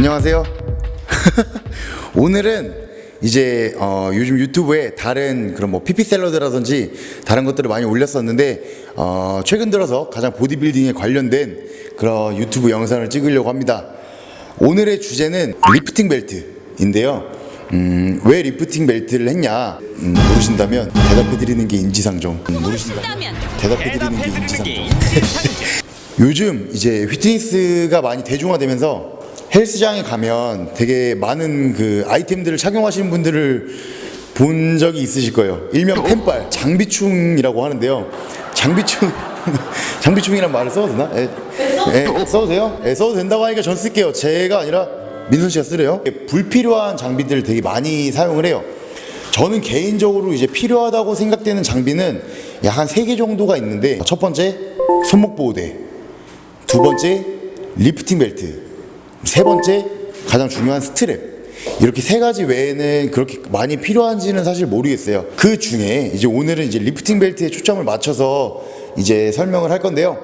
안녕하세요. 오늘은 이제 어, 요즘 유튜브에 다른 그런 뭐 피피 샐러드라든지 다른 것들을 많이 올렸었는데 어, 최근 들어서 가장 보디빌딩에 관련된 그런 유튜브 영상을 찍으려고 합니다. 오늘의 주제는 리프팅 벨트인데요. 음, 왜 리프팅 벨트를 했냐 음, 모르신다면 대답해드리는 게 인지상정. 음, 모르신다면 대답해드리는 게 인지상정. 요즘 이제 휘트니스가 많이 대중화되면서 헬스장에 가면 되게 많은 그 아이템들을 착용하시는 분들을 본 적이 있으실 거예요. 일명 펜빨, 장비충이라고 하는데요. 장비충, 장비충이란 말을 써도 되나? 예, 예, 써도 돼요? 예, 써도 된다고 하니까 전 쓸게요. 제가 아니라 민선 씨가 쓰래요. 불필요한 장비들을 되게 많이 사용을 해요. 저는 개인적으로 이제 필요하다고 생각되는 장비는 약 한 세 개 정도가 있는데 첫 번째 손목 보호대, 두 번째 리프팅 벨트, 세 번째 가장 중요한 스트랩. 이렇게 세 가지 외에는 그렇게 많이 필요한지는 사실 모르겠어요. 그 중에 이제 오늘은 이제 리프팅 벨트에 초점을 맞춰서 이제 설명을 할 건데요.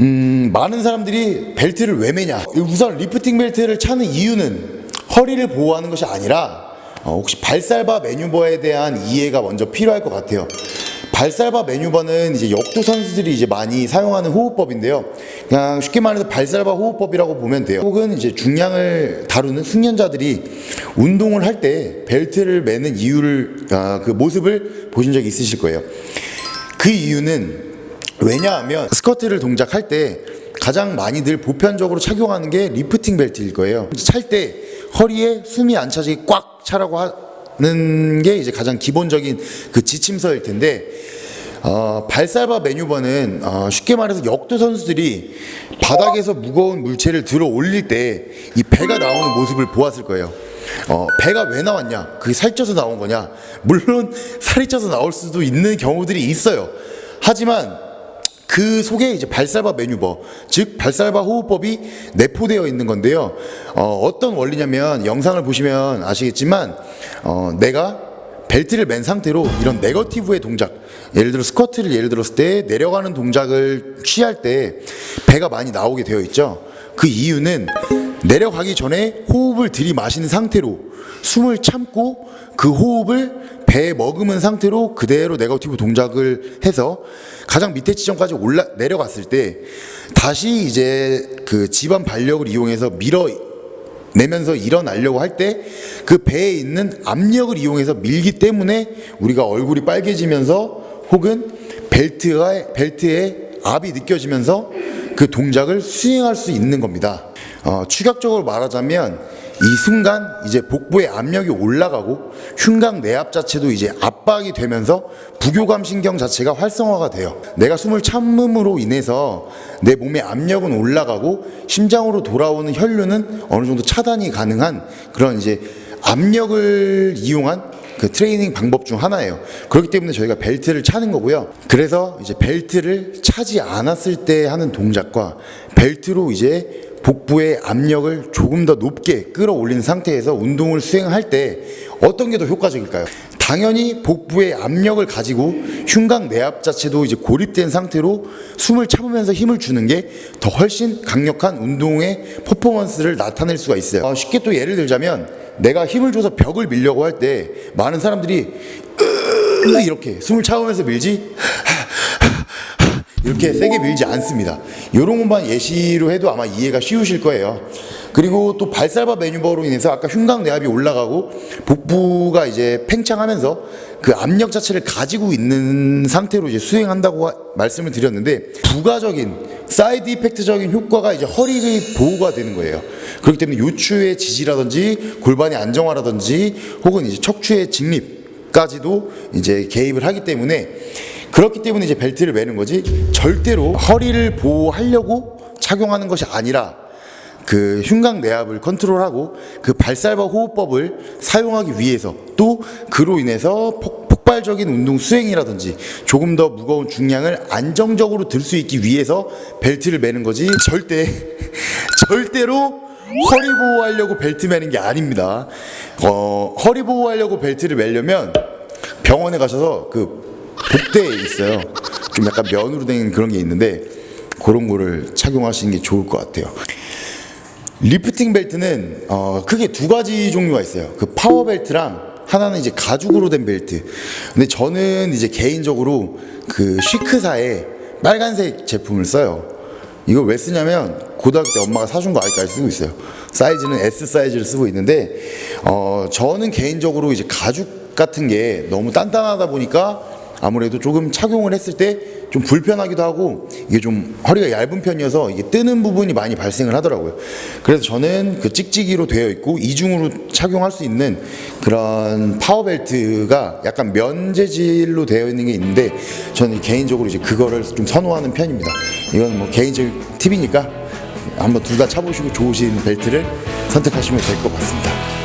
음, 많은 사람들이 벨트를 왜 매냐? 우선 리프팅 벨트를 차는 이유는 허리를 보호하는 것이 아니라 어, 혹시 발살바 매뉴버에 대한 이해가 먼저 필요할 것 같아요. 발살바 매뉴버는 이제 역도 선수들이 이제 많이 사용하는 호흡법인데요. 그냥 쉽게 말해서 발살바 호흡법이라고 보면 돼요. 혹은 이제 중량을 다루는 숙련자들이 운동을 할 때 벨트를 매는 이유를 아, 그 모습을 보신 적이 있으실 거예요. 그 이유는 왜냐하면 스쿼트를 동작할 때 가장 많이들 보편적으로 착용하는 게 리프팅 벨트일 거예요. 찰 때 허리에 숨이 안 차지게 꽉 차라고 하 는 게 이제 가장 기본적인 그 지침서일 텐데 어, 발살바 매뉴버는 어, 쉽게 말해서 역도 선수들이 바닥에서 무거운 물체를 들어 올릴 때 이 배가 나오는 모습을 보았을 거예요. 어, 배가 왜 나왔냐? 그게 살쪄서 나온 거냐? 물론 살이 쪄서 나올 수도 있는 경우들이 있어요. 하지만 그 속에 이제 발살바 매뉴버, 즉 발살바 호흡법이 내포되어 있는 건데요. 어, 어떤 원리냐면 영상을 보시면 아시겠지만 어, 내가 벨트를 맨 상태로 이런 네거티브의 동작, 예를 들어 스쿼트를 예를 들었을 때 내려가는 동작을 취할 때 배가 많이 나오게 되어 있죠. 그 이유는 내려가기 전에 호흡을 들이마신 상태로 숨을 참고 그 호흡을 배에 머금은 상태로 그대로 네거티브 동작을 해서 가장 밑에 지점까지 올라 내려갔을 때 다시 이제 그 지반 발력을 이용해서 밀어 내면서 일어나려고 할 때 그 배에 있는 압력을 이용해서 밀기 때문에 우리가 얼굴이 빨개지면서 혹은 벨트가 벨트에 압이 느껴지면서 그 동작을 수행할 수 있는 겁니다. 어, 추격적으로 말하자면 이 순간 이제 복부의 압력이 올라가고 흉곽 내압 자체도 이제 압박이 되면서 부교감 신경 자체가 활성화가 돼요. 내가 숨을 참음으로 인해서 내 몸의 압력은 올라가고 심장으로 돌아오는 혈류는 어느 정도 차단이 가능한 그런 이제 압력을 이용한 그 트레이닝 방법 중 하나예요. 그렇기 때문에 저희가 벨트를 차는 거고요. 그래서 이제 벨트를 차지 않았을 때 하는 동작과 벨트로 이제 복부의 압력을 조금 더 높게 끌어올린 상태에서 운동을 수행할 때 어떤 게 더 효과적일까요? 당연히 복부의 압력을 가지고 흉곽 내압 자체도 이제 고립된 상태로 숨을 참으면서 힘을 주는 게 더 훨씬 강력한 운동의 퍼포먼스를 나타낼 수가 있어요. 어, 쉽게 또 예를 들자면 내가 힘을 줘서 벽을 밀려고 할 때 많은 사람들이 으 이렇게 숨을 참으면서 밀지 이렇게 세게 밀지 않습니다. 이런 것만 예시로 해도 아마 이해가 쉬우실 거예요. 그리고 또 발살바 매뉴버로 인해서 아까 흉곽 내압이 올라가고 복부가 이제 팽창하면서 그 압력 자체를 가지고 있는 상태로 이제 수행한다고 하- 말씀을 드렸는데 부가적인 사이드 이펙트적인 효과가 이제 허리의 보호가 되는 거예요. 그렇기 때문에 요추의 지지라든지 골반의 안정화라든지 혹은 이제 척추의 직립 까지도 이제 개입을 하기 때문에 그렇기 때문에 이제 벨트를 매는 거지 절대로 허리를 보호하려고 착용하는 것이 아니라 그 흉곽 내압을 컨트롤하고 그 발살바 호흡법을 사용하기 위해서 또 그로 인해서 폭, 폭발적인 운동 수행이라든지 조금 더 무거운 중량을 안정적으로 들 수 있기 위해서 벨트를 매는 거지 절대 절대로 허리 보호하려고 벨트 매는 게 아닙니다. 어, 허리 보호하려고 벨트를 매려면 병원에 가셔서 그 복대에 있어요. 좀 약간 면으로 된 그런 게 있는데 그런 거를 착용하시는 게 좋을 것 같아요. 리프팅 벨트는 어, 크게 두 가지 종류가 있어요. 그 파워 벨트랑 하나는 이제 가죽으로 된 벨트. 근데 저는 이제 개인적으로 그 쉬크사의 빨간색 제품을 써요. 이걸 왜 쓰냐면 고등학교 때 엄마가 사준 거 아직까지 쓰고 있어요. 사이즈는 S 사이즈를 쓰고 있는데 어 저는 개인적으로 이제 가죽 같은 게 너무 단단하다 보니까 아무래도 조금 착용을 했을 때 좀 불편하기도 하고 이게 좀 허리가 얇은 편이어서 이게 뜨는 부분이 많이 발생을 하더라고요. 그래서 저는 그 찍찍이로 되어 있고 이중으로 착용할 수 있는 그런 파워벨트가 약간 면 재질로 되어 있는 게 있는데 저는 개인적으로 이제 그거를 좀 선호하는 편입니다. 이건 뭐 개인적인 팁이니까 한번 둘 다 차보시고 좋으신 벨트를 선택하시면 될 것 같습니다.